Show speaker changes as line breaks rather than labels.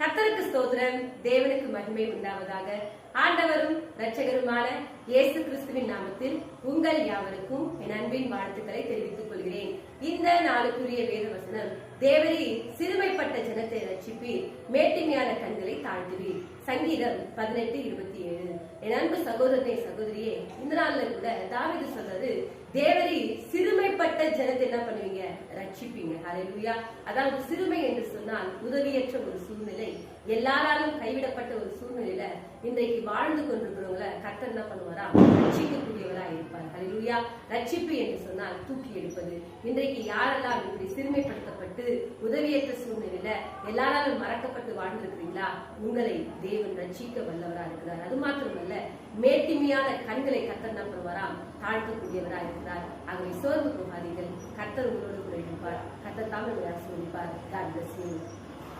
கத்தருக்கு ஸ்தோத்திரம். தேவனுக்கு மகிமை உண்டாவதாக. ஆண்டவரும் இரட்சகருமான இயேசு கிறிஸ்துவின் நாமத்தில் உங்கள் யாவருக்கும் என் அன்பின் வாழ்த்துக்களை தெரிவித்துக் கொள்கிறேன். இந்த நாளுக்குரிய வேத வசனம் தேவரி சிறுமைப்பட்ட ஜனத்தை ரட்சிப்பீர் மேட்டிமையான கண்களை தாழ்த்துவீர். சங்கீதம் பதினெட்டு இருபத்தி ஏழு. என் அன்பு சகோதரனே சகோதரியே இந்த நாள்ல கூட தாவிது சொல்றது தேவரி சிறு ரட்சிப்பீங்க. ஹலெலுயா அதாவது சிறுமை என்று சொன்னால் உதவியற்ற ஒரு சூழ்நிலை. எல்லாராலும் கைவிடப்பட்ட ஒரு சூழ்நிலையில இன்றைக்கு வாழ்ந்து கொண்டிருக்கிறவங்கள கர்த்தர் என்ன பண்ணுவாரா? ரட்சிக்கக்கூடியவரா இருப்பார். ஹலெலுயா ரட்சிப்பு என்று சொன்னால் தூக்கி எடுப்பது. இன்றைக்கு யாரெல்லாம் இப்படி சிறுமைப்படுத்தப்பட்டு உதவியற்ற சூழ்நிலையில எல்லாராலும் மறக்கப்பட்டு வாழ்ந்திருக்கிறீங்களா? உங்களை தேவன் ரட்சிக்க வல்லவரா இருக்கிறார். அது மாத்திரமல்ல மேட்டிமையான கண்களை கத்தர் என்ன பண்ணுவாரா? தாழ்த்தக்கூடியவரா இருக்கிறார். ஆகவே சோர்ந்து போகாதீர்கள் கர்த்தர் உங்களோடு கூட இருப்பார் கர்த்தர் தாமே ஆசீர்வதிப்பார் God bless you.